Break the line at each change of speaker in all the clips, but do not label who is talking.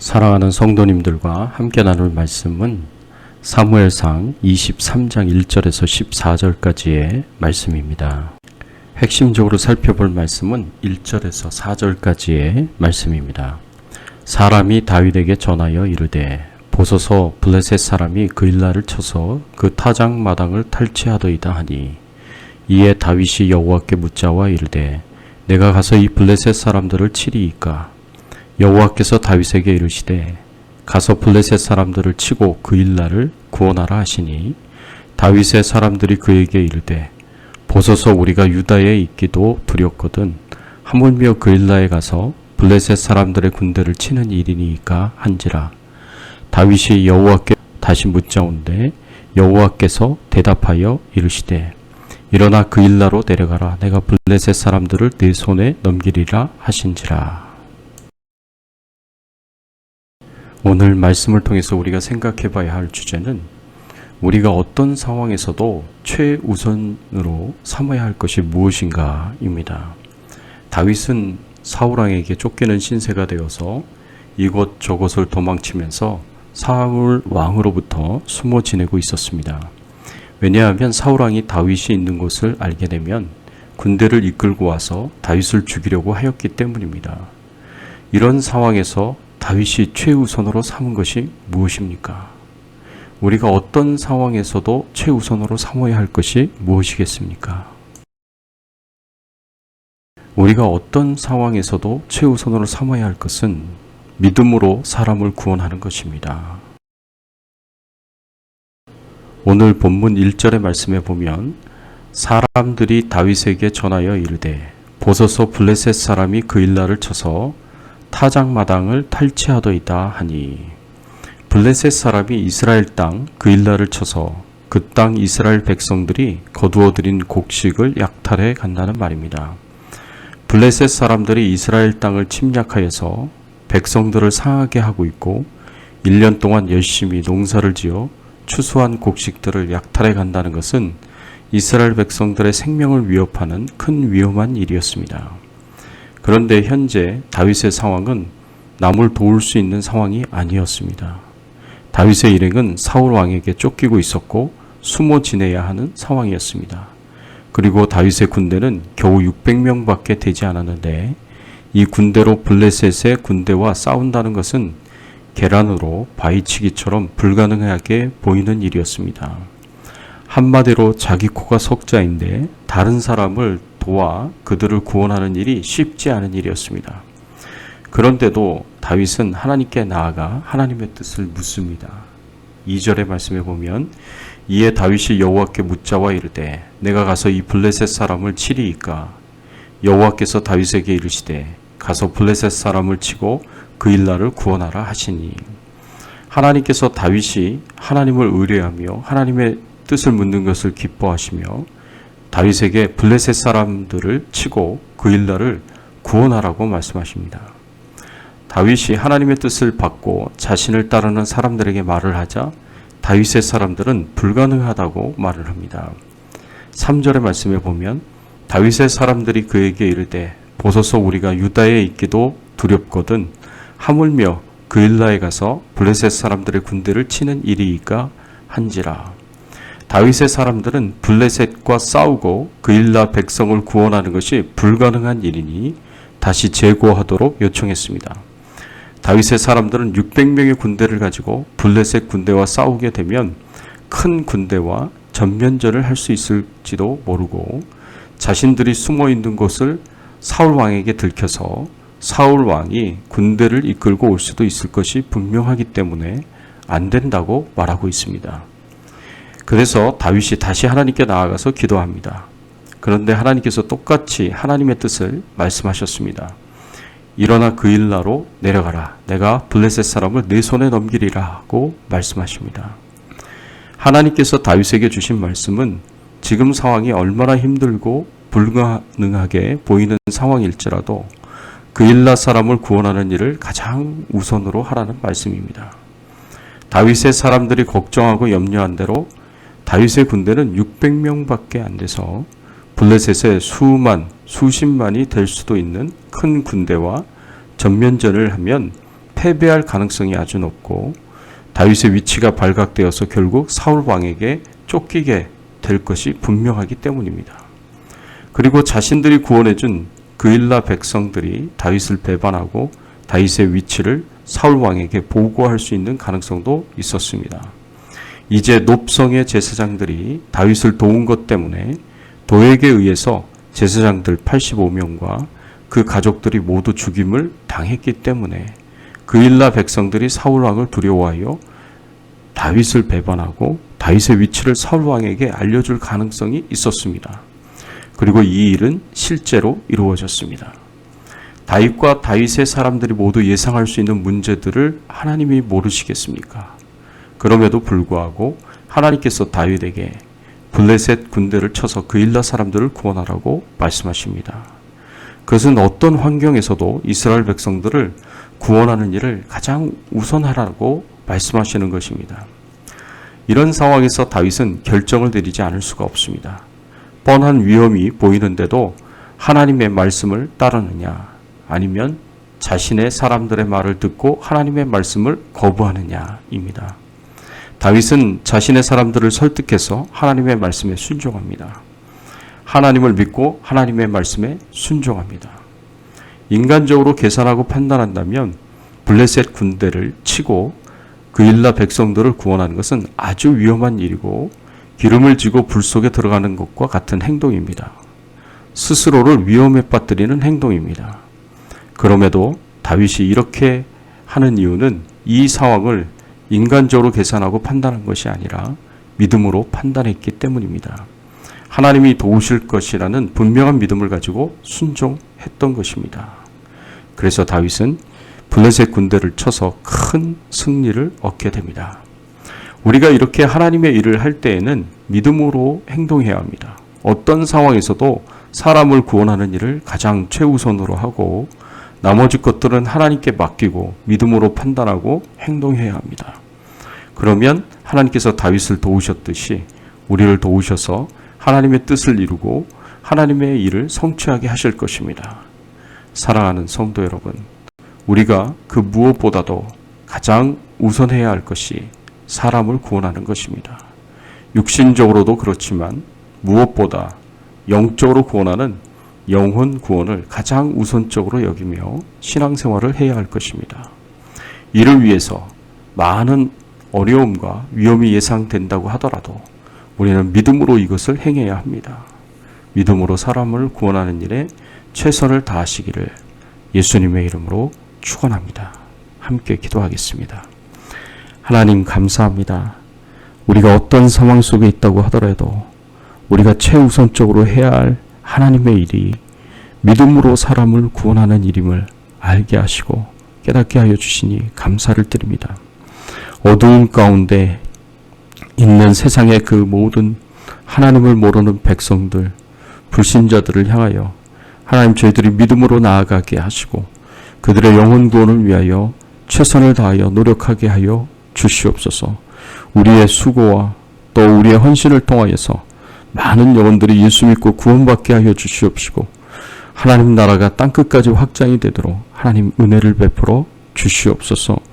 사랑하는 성도님들과 함께 나눌 말씀은 사무엘상 23장 1절에서 14절까지의 말씀입니다. 핵심적으로 살펴볼 말씀은 1절에서 4절까지의 말씀입니다. 사람이 다윗에게 전하여 이르되 보소서 블레셋 사람이 그 일날을 쳐서 그 타작 마당을 탈취하더이다 하니 이에 다윗이 여호와께 묻자와 이르되 내가 가서 이 블레셋 사람들을 치리이까 여호와께서 다윗에게 이르시되 가서 블레셋 사람들을 치고 그 일날을 구원하라 하시니 다윗의 사람들이 그에게 이르되 보소서 우리가 유다에 있기도 두렵거든 하물며 그 일라에 가서 블레셋 사람들의 군대를 치는 일이니까 한지라. 다윗이 여호와께 다시 묻자온데 여호와께서 대답하여 이르시되 일어나 그 일라로 내려가라. 내가 블레셋 사람들을 내 손에 넘기리라 하신지라 오늘 말씀을 통해서 우리가 생각해 봐야 할 주제는 우리가 어떤 상황에서도 최우선으로 삼아야 할 것이 무엇인가입니다. 다윗은 사울왕에게 쫓기는 신세가 되어서 이곳 저곳을 도망치면서 사울 왕으로부터 숨어 지내고 있었습니다. 왜냐하면 사울 왕이 다윗이 있는 곳을 알게 되면 군대를 이끌고 와서 다윗을 죽이려고 하였기 때문입니다. 이런 상황에서 다윗이 최우선으로 삼은 것이 무엇입니까? 우리가 어떤 상황에서도 최우선으로 삼아야 할 것이 무엇이겠습니까? 우리가 어떤 상황에서도 최우선으로 삼아야 할 것은 믿음으로 사람을 구원하는 것입니다. 오늘 본문 1절의 말씀에 보면 사람들이 다윗에게 전하여 이르되 보소서 블레셋 사람이 그 일날을 쳐서 타작마당을 탈취하더이다 하니 블레셋 사람이 이스라엘 땅 그 일날을 쳐서 그 땅 이스라엘 백성들이 거두어들인 곡식을 약탈해 간다는 말입니다. 블레셋 사람들이 이스라엘 땅을 침략하여서 백성들을 상하게 하고 있고 1년 동안 열심히 농사를 지어 추수한 곡식들을 약탈해 간다는 것은 이스라엘 백성들의 생명을 위협하는 큰 위험한 일이었습니다. 그런데 현재 다윗의 상황은 남을 도울 수 있는 상황이 아니었습니다. 다윗의 일행은 사울 왕에게 쫓기고 있었고 숨어 지내야 하는 상황이었습니다. 그리고 다윗의 군대는 겨우 600명밖에 되지 않았는데 이 군대로 블레셋의 군대와 싸운다는 것은 계란으로 바위치기처럼 불가능하게 보이는 일이었습니다. 한마디로 자기 코가 석자인데 다른 사람을 도와 그들을 구원하는 일이 쉽지 않은 일이었습니다. 그런데도 다윗은 하나님께 나아가 하나님의 뜻을 묻습니다. 2절의 말씀에 보면 이에 다윗이 여호와께 묻자와 이르되 내가 가서 이 블레셋 사람을 치리이까 여호와께서 다윗에게 이르시되 가서 블레셋 사람을 치고 그 일날을 구원하라 하시니 하나님께서 다윗이 하나님을 의뢰하며 하나님의 뜻을 묻는 것을 기뻐하시며 다윗에게 블레셋 사람들을 치고 그 일날을 구원하라고 말씀하십니다. 다윗이 하나님의 뜻을 받고 자신을 따르는 사람들에게 말을 하자 다윗의 사람들은 불가능하다고 말을 합니다. 3절의 말씀에 보면 다윗의 사람들이 그에게 이르되 보소서 우리가 유다에 있기도 두렵거든 하물며 그 일라에 가서 블레셋 사람들의 군대를 치는 일이니까 한지라. 다윗의 사람들은 블레셋과 싸우고 그 일라 백성을 구원하는 것이 불가능한 일이니 다시 재고하도록 요청했습니다. 다윗의 사람들은 600명의 군대를 가지고 블레셋 군대와 싸우게 되면 큰 군대와 전면전을 할 수 있을지도 모르고 자신들이 숨어 있는 곳을 사울 왕에게 들켜서 사울 왕이 군대를 이끌고 올 수도 있을 것이 분명하기 때문에 안 된다고 말하고 있습니다. 그래서 다윗이 다시 하나님께 나아가서 기도합니다. 그런데 하나님께서 똑같이 하나님의 뜻을 말씀하셨습니다. 일어나 그 일나로 내려가라. 내가 블레셋 사람을 내 손에 넘기리라 하고 말씀하십니다. 하나님께서 다윗에게 주신 말씀은 지금 상황이 얼마나 힘들고 불가능하게 보이는 상황일지라도 그 일나 사람을 구원하는 일을 가장 우선으로 하라는 말씀입니다. 다윗의 사람들이 걱정하고 염려한 대로 다윗의 군대는 600명밖에 안 돼서 블레셋의 수만, 수십만이 될 수도 있는 큰 군대와 전면전을 하면 패배할 가능성이 아주 높고 다윗의 위치가 발각되어서 결국 사울 왕에게 쫓기게 될 것이 분명하기 때문입니다. 그리고 자신들이 구원해준 그일라 백성들이 다윗을 배반하고 다윗의 위치를 사울 왕에게 보고할 수 있는 가능성도 있었습니다. 이제 높성의 제사장들이 다윗을 도운 것 때문에 도에게 의해서 제사장들 85명과 그 가족들이 모두 죽임을 당했기 때문에 그일라 백성들이 사울 왕을 두려워하여 다윗을 배반하고 다윗의 위치를 사울 왕에게 알려줄 가능성이 있었습니다. 그리고 이 일은 실제로 이루어졌습니다. 다윗과 다윗의 사람들이 모두 예상할 수 있는 문제들을 하나님이 모르시겠습니까? 그럼에도 불구하고 하나님께서 다윗에게 블레셋 군대를 쳐서 그일라 사람들을 구원하라고 말씀하십니다. 그것은 어떤 환경에서도 이스라엘 백성들을 구원하는 일을 가장 우선하라고 말씀하시는 것입니다. 이런 상황에서 다윗은 결정을 내리지 않을 수가 없습니다. 뻔한 위험이 보이는데도 하나님의 말씀을 따르느냐, 아니면 자신의 사람들의 말을 듣고 하나님의 말씀을 거부하느냐입니다. 다윗은 자신의 사람들을 설득해서 하나님의 말씀에 순종합니다. 하나님을 믿고 하나님의 말씀에 순종합니다. 인간적으로 계산하고 판단한다면 블레셋 군대를 치고 그일라 백성들을 구원하는 것은 아주 위험한 일이고 기름을 지고 불 속에 들어가는 것과 같은 행동입니다. 스스로를 위험에 빠뜨리는 행동입니다. 그럼에도 다윗이 이렇게 하는 이유는 이 상황을 인간적으로 계산하고 판단한 것이 아니라 믿음으로 판단했기 때문입니다. 하나님이 도우실 것이라는 분명한 믿음을 가지고 순종했던 것입니다. 그래서 다윗은 블레셋 군대를 쳐서 큰 승리를 얻게 됩니다. 우리가 이렇게 하나님의 일을 할 때에는 믿음으로 행동해야 합니다. 어떤 상황에서도 사람을 구원하는 일을 가장 최우선으로 하고 나머지 것들은 하나님께 맡기고 믿음으로 판단하고 행동해야 합니다. 그러면 하나님께서 다윗을 도우셨듯이 우리를 도우셔서 하나님의 뜻을 이루고 하나님의 일을 성취하게 하실 것입니다. 사랑하는 성도 여러분, 우리가 그 무엇보다도 가장 우선해야 할 것이 사람을 구원하는 것입니다. 육신적으로도 그렇지만 무엇보다 영적으로 구원하는 영혼 구원을 가장 우선적으로 여기며 신앙생활을 해야 할 것입니다. 이를 위해서 많은 어려움과 위험이 예상된다고 하더라도 우리는 믿음으로 이것을 행해야 합니다. 믿음으로 사람을 구원하는 일에 최선을 다하시기를 예수님의 이름으로 축원합니다. 함께 기도하겠습니다. 하나님 감사합니다. 우리가 어떤 상황 속에 있다고 하더라도 우리가 최우선적으로 해야 할 하나님의 일이 믿음으로 사람을 구원하는 일임을 알게 하시고 깨닫게 하여 주시니 감사를 드립니다. 어두운 가운데 있는 세상의 그 모든 하나님을 모르는 백성들, 불신자들을 향하여 하나님 저희들이 믿음으로 나아가게 하시고 그들의 영혼 구원을 위하여 최선을 다하여 노력하게 하여 주시옵소서. 우리의 수고와 또 우리의 헌신을 통하여서 많은 영혼들이 예수 믿고 구원받게 하여 주시옵시고 하나님 나라가 땅끝까지 확장이 되도록 하나님 은혜를 베풀어 주시옵소서.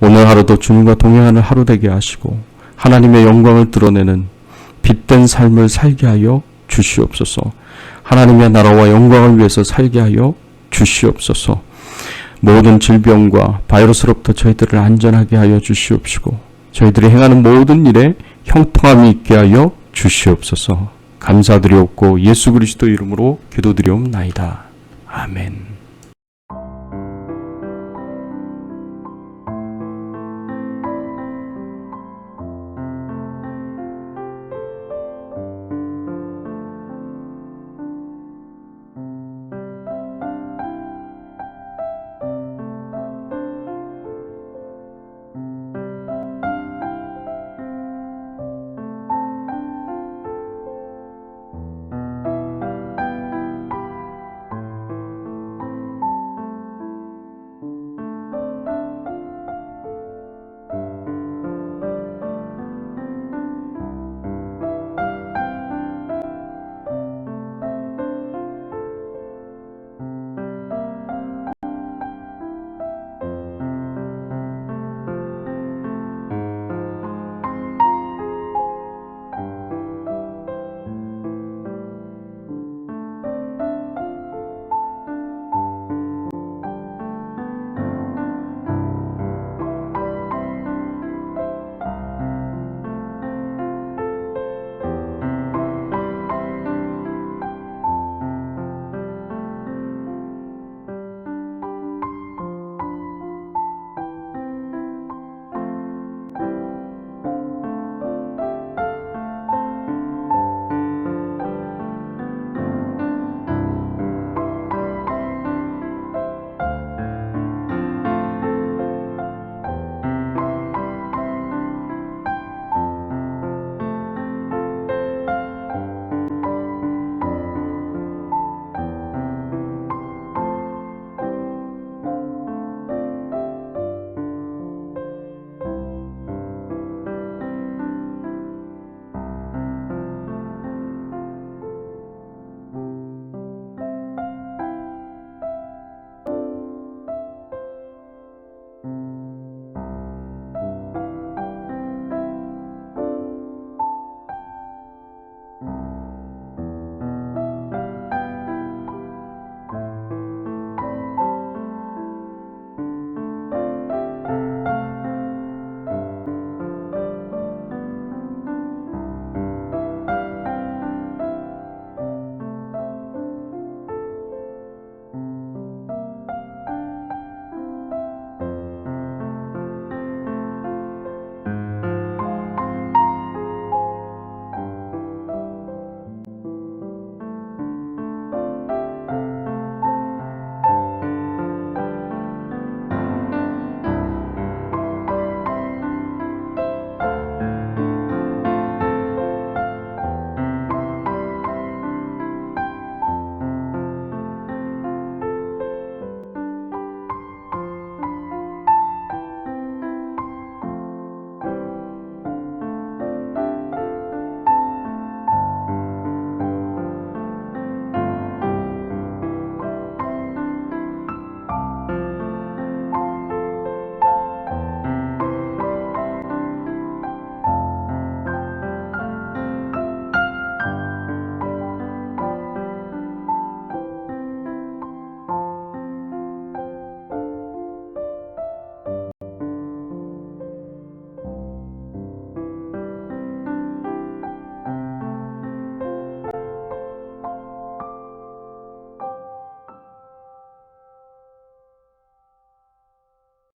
오늘 하루도 주님과 동행하는 하루 되게 하시고 하나님의 영광을 드러내는 빛된 삶을 살게 하여 주시옵소서. 하나님의 나라와 영광을 위해서 살게 하여 주시옵소서. 모든 질병과 바이러스로부터 저희들을 안전하게 하여 주시옵시고 저희들이 행하는 모든 일에 형통함이 있게 하여 주시옵소서. 감사드리옵고 예수 그리스도 이름으로 기도드리옵나이다. 아멘.